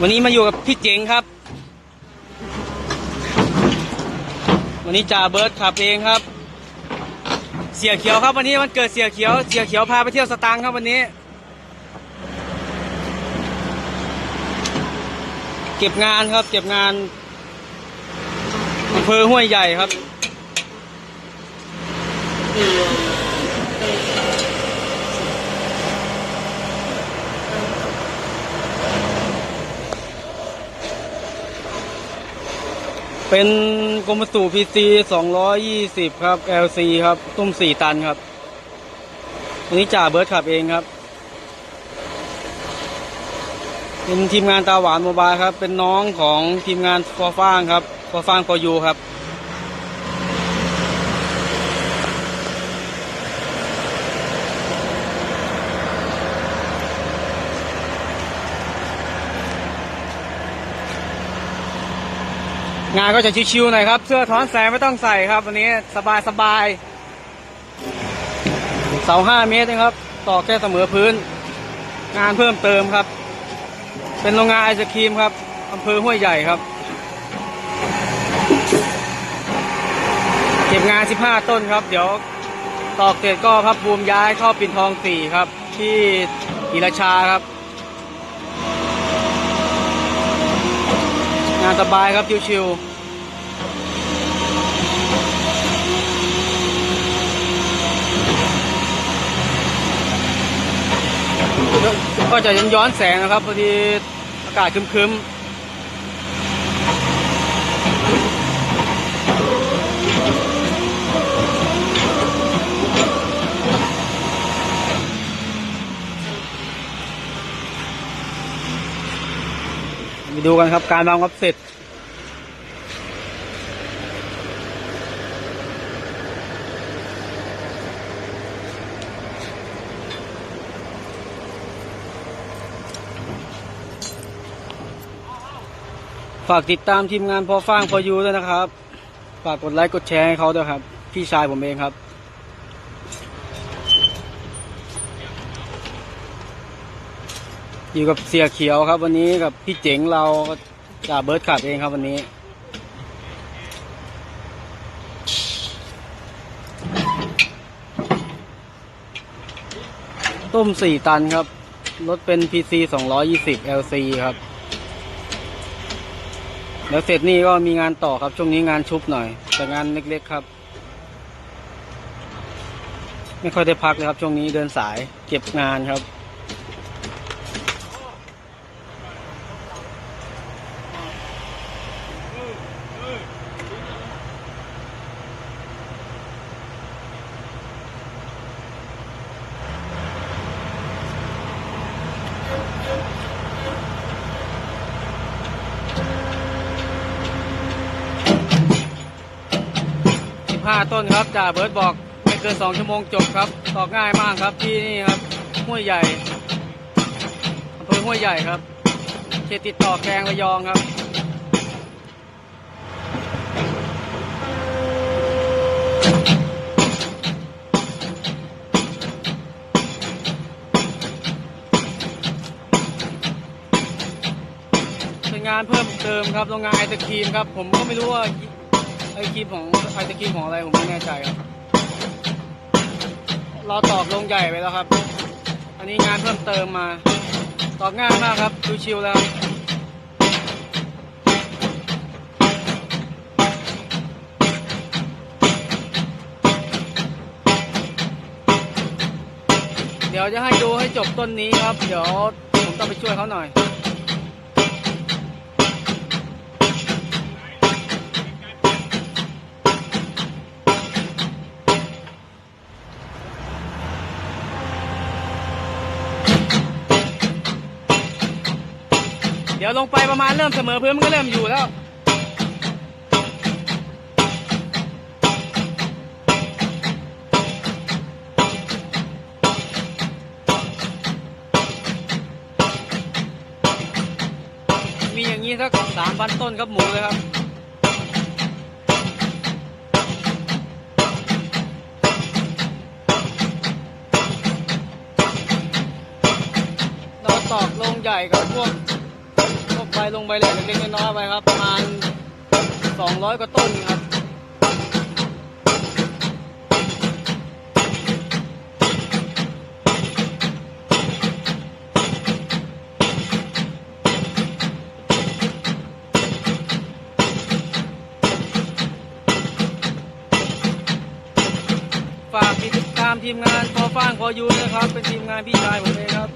วันนี้มาอยู่กับพี่เจ๋งครับ วันนี้จ่าเบิร์ดขับเองครับ เสียเขียวครับวันนี้มันเกิดเสียเขียว เสียเขียวพาไปเที่ยวสตางค์ครับวันนี้ เก็บงานครับ เก็บงานอำเภอห้วยใหญ่ครับ เป็นกรมสูพีซีสองร้อยยี่สิบครับ LC ครับ ตุ้มสี่ตันครับอันนี้จ่าเบิร์ดขับเองครับ เป็นทีมงานตาหวานโมบายครับ เป็นน้องของทีมงานฟอฟ้างครับฟอฟ้างฟอยูครับ งานก็จะชิวๆหน่อยครับ เสื้อท้อนแสงไม่ต้องใส่ครับ วันนี้สบายสบายๆเสาห้าเมตรนะครับ ต่อแค่เสมอพื้น งานเพิ่มเติมครับ เป็นโรงงานไอศครีมครับอำเภอห้วยใหญ่ครับ เก็บงาน 15 ต้นครับ เดี๋ยวตอกเสร็จก็พับบูมย้ายเข้าปิ่นทองสี่ครับ ที่อิราชาครับานสบายครับชิวๆก็จะยังย้อนแสงนะครับพอดีอากาศครึมๆ ไปดูกันครับการวางวับเสร็จ ฝากติดตามทีมงานพอฟ้างพอยูด้วยนะครับ ฝากกดไลค์กดแชร์ให้เขาด้วยครับ พี่ชายผมเองครับ อยู่กับเสียเขียวครับ วันนี้กับพี่เจ๋งเราจ่าเบิร์ดขับเองครับวันนี้ ต้มสี่ตันครับ รถเป็น PC 220 LC ครับเดี๋ยวเสร็จนี่ก็มีงานต่อครับ ช่วงนี้งานชุบหน่อย แต่งานเล็กๆครับ ไม่ค่อยได้พักเลยครับ ช่วงนี้เดินสายเก็บงานครับ 15 ต้นครับจ่าเบิร์ดบอกไม่เกิน 2 ชั่วโมงจบครับตอกง่ายมากครับที่นี่ครับห้วยใหญ่อำเภอห้วยใหญ่ครับเขตติดต่อแกลงระยองครับงานเพิ่มเติมครับโรงงานไอศครีมครับ ผมก็ไม่รู้ว่า ไอครีมของไอตะครีมของอะไรผมไม่แน่ใจครับเราตอกลงใหญ่ไปแล้วครับ อันนี้งานเพิ่มเติมมา ตอกง่ายมากครับดูชิวแล้วเดี๋ยวจะให้ดูให้จบต้นนี้ครับ เดี๋ยวผมต้องไปช่วยเขาหน่อย ดี๋ยวลงไปประมาณเริ่มเสมอพื้นมันก็เริ่มอยู่แล้ว มีอย่างนี้สักสามพันต้นครับหมูเลยครับตอกลงใหญ่กับพวก พวกใบลงใบเหล็กเล็กๆน้อยๆไปครับ ประมาณสองร้อยกว่าต้นครับฝากติดตามทีมงานพอฟ้างพอยูนะครับ เป็นทีมงานพี่ชายผมเองครับ